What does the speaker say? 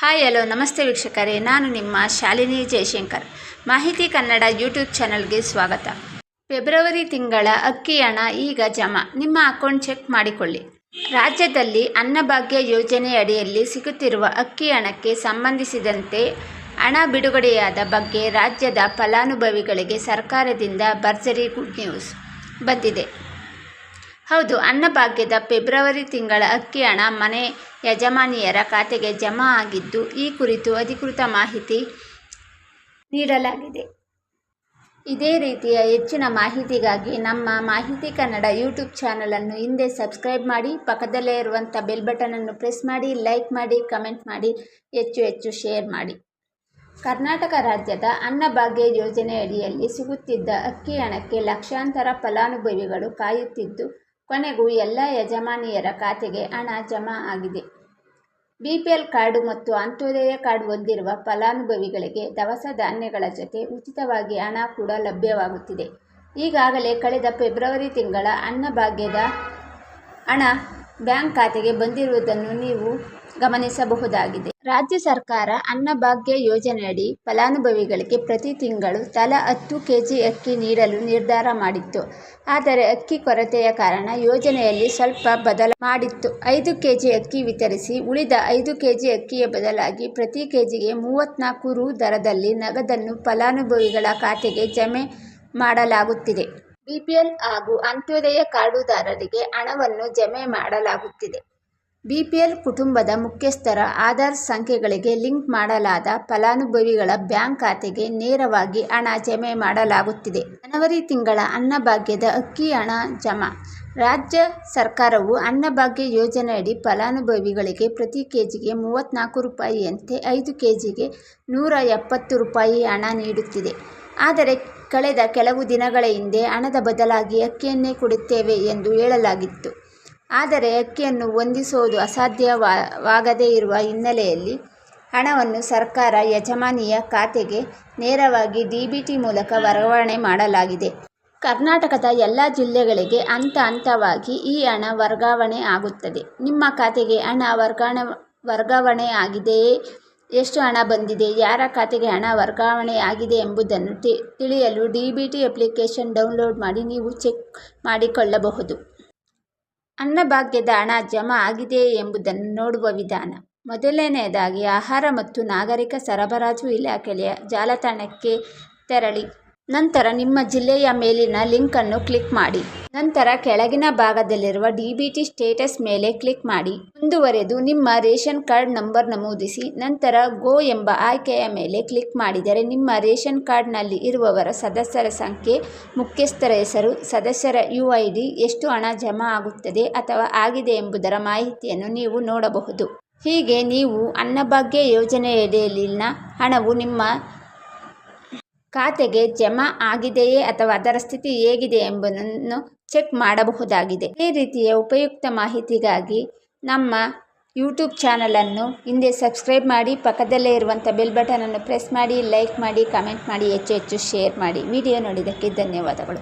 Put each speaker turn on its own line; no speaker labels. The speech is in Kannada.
ಹಾಯ್ ಹಲೋ ನಮಸ್ತೆ ವೀಕ್ಷಕರೇ ನಾನು ನಿಮ್ಮ ಶಾಲಿನಿ ಜಯಶಂಕರ್ ಮಾಹಿತಿ ಕನ್ನಡ ಯೂಟ್ಯೂಬ್ ಚಾನಲ್ಗೆ ಸ್ವಾಗತ ಫೆಬ್ರವರಿ ತಿಂಗಳ ಅಕ್ಕಿ ಹಣ ಈಗ ಜಮಾ ನಿಮ್ಮ ಅಕೌಂಟ್ ಚೆಕ್ ಮಾಡಿಕೊಳ್ಳಿ ರಾಜ್ಯದಲ್ಲಿ ಅನ್ನಭಾಗ್ಯ ಯೋಜನೆ ಅಡಿಯಲ್ಲಿ ಸಿಗುತ್ತಿರುವ ಅಕ್ಕಿ ಹಣಕ್ಕೆ ಸಂಬಂಧಿಸಿದಂತೆ ಹಣ ಬಿಡುಗಡೆಯಾದ ಬಗ್ಗೆ ರಾಜ್ಯದ ಫಲಾನುಭವಿಗಳಿಗೆ ಸರ್ಕಾರದಿಂದ ಭರ್ಜರಿ ಗುಡ್ ನ್ಯೂಸ್ ಬಂದಿದೆ. ಹೌದು, ಅನ್ನಭಾಗ್ಯದ ಫೆಬ್ರವರಿ ತಿಂಗಳ ಅಕ್ಕಿ ಹಣ ಮನೆ ಯಜಮಾನಿಯರ ಖಾತೆಗೆ ಜಮಾ ಆಗಿದ್ದು, ಈ ಕುರಿತು ಅಧಿಕೃತ ಮಾಹಿತಿ ನೀಡಲಾಗಿದೆ. ಇದೇ ರೀತಿಯ ಹೆಚ್ಚಿನ ಮಾಹಿತಿಗಾಗಿ ನಮ್ಮ ಮಾಹಿತಿ ಕನ್ನಡ ಯೂಟ್ಯೂಬ್ ಚಾನಲನ್ನು ಹಿಂದೆ ಸಬ್ಸ್ಕ್ರೈಬ್ ಮಾಡಿ, ಪಕ್ಕದಲ್ಲೇ ಇರುವಂಥ ಬೆಲ್ ಬಟನನ್ನು ಪ್ರೆಸ್ ಮಾಡಿ, ಲೈಕ್ ಮಾಡಿ, ಕಮೆಂಟ್ ಮಾಡಿ, ಹೆಚ್ಚು ಹೆಚ್ಚು ಶೇರ್ ಮಾಡಿ. ಕರ್ನಾಟಕ ರಾಜ್ಯದ ಅನ್ನಭಾಗ್ಯ ಯೋಜನೆಯಡಿಯಲ್ಲಿ ಸಿಗುತ್ತಿದ್ದ ಅಕ್ಕಿ ಹಣಕ್ಕೆ ಲಕ್ಷಾಂತರ ಫಲಾನುಭವಿಗಳು ಕಾಯುತ್ತಿದ್ದು ಕೊನೆಗೂ ಎಲ್ಲ ಯಜಮಾನಿಯರ ಖಾತೆಗೆ ಹಣ ಜಮಾ ಆಗಿದೆ. ಬಿ ಪಿ ಎಲ್ ಕಾರ್ಡು ಮತ್ತು ಅಂತ್ಯೋದಯ ಕಾರ್ಡ್ ಹೊಂದಿರುವ ಫಲಾನುಭವಿಗಳಿಗೆ ದವಸ ಧಾನ್ಯಗಳ ಜೊತೆ ಉಚಿತವಾಗಿ ಹಣ ಕೂಡ ಲಭ್ಯವಾಗುತ್ತಿದೆ. ಈಗಾಗಲೇ ಕಳೆದ ಫೆಬ್ರವರಿ ತಿಂಗಳ ಅನ್ನಭಾಗ್ಯದ ಹಣ ಬ್ಯಾಂಕ್ ಖಾತೆಗೆ ಬಂದಿರುವುದನ್ನು ನೀವು ಗಮನಿಸಬಹುದಾಗಿದೆ. ರಾಜ್ಯ ಸರ್ಕಾರ ಅನ್ನಭಾಗ್ಯ ಯೋಜನೆಯಡಿ ಫಲಾನುಭವಿಗಳಿಗೆ ಪ್ರತಿ ತಿಂಗಳು ತಲಾ ಹತ್ತು ಕೆಜಿ ಅಕ್ಕಿ ನೀಡಲು ನಿರ್ಧಾರ ಮಾಡಿತ್ತು. ಆದರೆ ಅಕ್ಕಿ ಕೊರತೆಯ ಕಾರಣ ಯೋಜನೆಯಲ್ಲಿ ಸ್ವಲ್ಪ ಬದಲ ಮಾಡಿತ್ತು. ಐದು ಕೆಜಿ ಅಕ್ಕಿ ವಿತರಿಸಿ ಉಳಿದ ಐದು ಕೆಜಿ ಅಕ್ಕಿಯ ಬದಲಾಗಿ ಪ್ರತಿ ಕೆಜಿಗೆ ಮೂವತ್ತ್ನಾಲ್ಕು ರು ದರದಲ್ಲಿ ನಗದನ್ನು ಫಲಾನುಭವಿಗಳ ಖಾತೆಗೆ ಜಮೆ ಮಾಡಲಾಗುತ್ತಿದೆ. ಬಿಪಿಎಲ್ ಹಾಗೂ ಅಂತ್ಯೋದಯ ಕಾರ್ಡುದಾರರಿಗೆ ಹಣವನ್ನು ಜಮೆ ಮಾಡಲಾಗುತ್ತಿದೆ. ಬಿಪಿಎಲ್ ಕುಟುಂಬದ ಮುಖ್ಯಸ್ಥರ ಆಧಾರ್ ಸಂಖ್ಯೆಗಳಿಗೆ ಲಿಂಕ್ ಮಾಡಲಾದ ಫಲಾನುಭವಿಗಳ ಬ್ಯಾಂಕ್ ಖಾತೆಗೆ ನೇರವಾಗಿ ಹಣ ಜಮೆ ಮಾಡಲಾಗುತ್ತಿದೆ. ಜನವರಿ ತಿಂಗಳ ಅನ್ನಭಾಗ್ಯದ ಅಕ್ಕಿ ಹಣ ಜಮಾ. ರಾಜ್ಯ ಸರ್ಕಾರವು ಅನ್ನಭಾಗ್ಯ ಯೋಜನೆಯಡಿ ಫಲಾನುಭವಿಗಳಿಗೆ ಪ್ರತಿ ಕೆಜಿಗೆ ಮೂವತ್ತ್ನಾಲ್ಕು ರೂಪಾಯಿಯಂತೆ ಐದು ಕೆಜಿಗೆ ನೂರ ಎಪ್ಪತ್ತು ರೂಪಾಯಿ ಹಣ ನೀಡುತ್ತಿದೆ. ಆದರೆ ಕಳೆದ ಕೆಲವು ದಿನಗಳ ಹಿಂದೆ ಹಣದ ಬದಲಾಗಿ ಅಕ್ಕಿಯನ್ನೇ ಕೊಡುತ್ತೇವೆ ಎಂದು ಹೇಳಲಾಗಿತ್ತು. ಆದರೆ ಅಕ್ಕಿಯನ್ನು ಹೊಂದಿಸುವುದು ಅಸಾಧ್ಯವಾಗದೇ ಇರುವ ಹಿನ್ನೆಲೆಯಲ್ಲಿ ಹಣವನ್ನು ಸರ್ಕಾರ ಯಜಮಾನಿಯ ಖಾತೆಗೆ ನೇರವಾಗಿ ಡಿಬಿಟಿ ಮೂಲಕ ವರ್ಗಾವಣೆ ಮಾಡಲಾಗಿದೆ. ಕರ್ನಾಟಕದ ಎಲ್ಲ ಜಿಲ್ಲೆಗಳಿಗೆ ಹಂತ ಹಂತವಾಗಿ ಈ ಹಣ ವರ್ಗಾವಣೆ ಆಗುತ್ತದೆ. ನಿಮ್ಮ ಖಾತೆಗೆ ಹಣ ವರ್ಗಾವಣೆ ವರ್ಗಾವಣೆ ಆಗಿದೆಯೇ? ಎಷ್ಟು ಹಣ ಬಂದಿದೆ, ಯಾರ ಖಾತೆಗೆ ಹಣ ವರ್ಗಾವಣೆ ಆಗಿದೆ ಎಂಬುದನ್ನು ತಿಳಿಯಲು ಡಿ.ಬಿ.ಟಿ ಅಪ್ಲಿಕೇಶನ್ ಡೌನ್ಲೋಡ್ ಮಾಡಿ ನೀವು ಚೆಕ್ ಮಾಡಿಕೊಳ್ಳಬಹುದು. ಅನ್ನಭಾಗ್ಯದ ಹಣ ಜಮಾ ಆಗಿದೆಯೇ ಎಂಬುದನ್ನು ನೋಡುವ ವಿಧಾನ. ಮೊದಲನೆಯದಾಗಿ, ಆಹಾರ ಮತ್ತು ನಾಗರಿಕ ಸರಬರಾಜು ಇಲಾಖೆಯ ಜಾಲತಾಣಕ್ಕೆ ತೆರಳಿ. ನಂತರ ನಿಮ್ಮ ಜಿಲ್ಲೆಯ ಮೇಲಿನ ಲಿಂಕನ್ನು ಕ್ಲಿಕ್ ಮಾಡಿ. ನಂತರ ಕೆಳಗಿನ ಭಾಗದಲ್ಲಿರುವ ಡಿಬಿಟಿ ಸ್ಟೇಟಸ್ ಮೇಲೆ ಕ್ಲಿಕ್ ಮಾಡಿ. ಮುಂದುವರೆದು ನಿಮ್ಮ ರೇಷನ್ ಕಾರ್ಡ್ ನಂಬರ್ ನಮೂದಿಸಿ, ನಂತರ ಗೋ ಎಂಬ ಆಯ್ಕೆಯ ಮೇಲೆ ಕ್ಲಿಕ್ ಮಾಡಿದರೆ ನಿಮ್ಮ ರೇಷನ್ ಕಾರ್ಡ್ನಲ್ಲಿ ಇರುವವರ ಸದಸ್ಯರ ಸಂಖ್ಯೆ, ಮುಖ್ಯಸ್ಥರ ಹೆಸರು, ಸದಸ್ಯರ ಯು ಎಷ್ಟು ಹಣ ಜಮಾ ಆಗುತ್ತದೆ ಅಥವಾ ಆಗಿದೆ ಎಂಬುದರ ಮಾಹಿತಿಯನ್ನು ನೀವು ನೋಡಬಹುದು. ಹೀಗೆ ನೀವು ಅನ್ನಭಾಗ್ಯ ಯೋಜನೆಯಡಿಯಲ್ಲಿನ ಹಣವು ನಿಮ್ಮ ಖಾತೆಗೆ ಜಮಾ ಆಗಿದೆಯೇ ಅಥವಾ ಅದರ ಸ್ಥಿತಿ ಹೇಗಿದೆ ಎಂಬುದನ್ನು ಚೆಕ್ ಮಾಡಬಹುದಾಗಿದೆ. ಈ ರೀತಿಯ ಉಪಯುಕ್ತ ಮಾಹಿತಿಗಾಗಿ ನಮ್ಮ ಯೂಟ್ಯೂಬ್ ಚಾನಲನ್ನು ಹಿಂದೆ ಸಬ್ಸ್ಕ್ರೈಬ್ ಮಾಡಿ, ಪಕ್ಕದಲ್ಲೇ ಇರುವಂಥ ಬೆಲ್ ಬಟನನ್ನು ಪ್ರೆಸ್ ಮಾಡಿ, ಲೈಕ್ ಮಾಡಿ, ಕಮೆಂಟ್ ಮಾಡಿ, ಹೆಚ್ಚು ಹೆಚ್ಚು ಶೇರ್ ಮಾಡಿ. ವಿಡಿಯೋ ನೋಡಿದ್ದಕ್ಕೆ ಧನ್ಯವಾದಗಳು.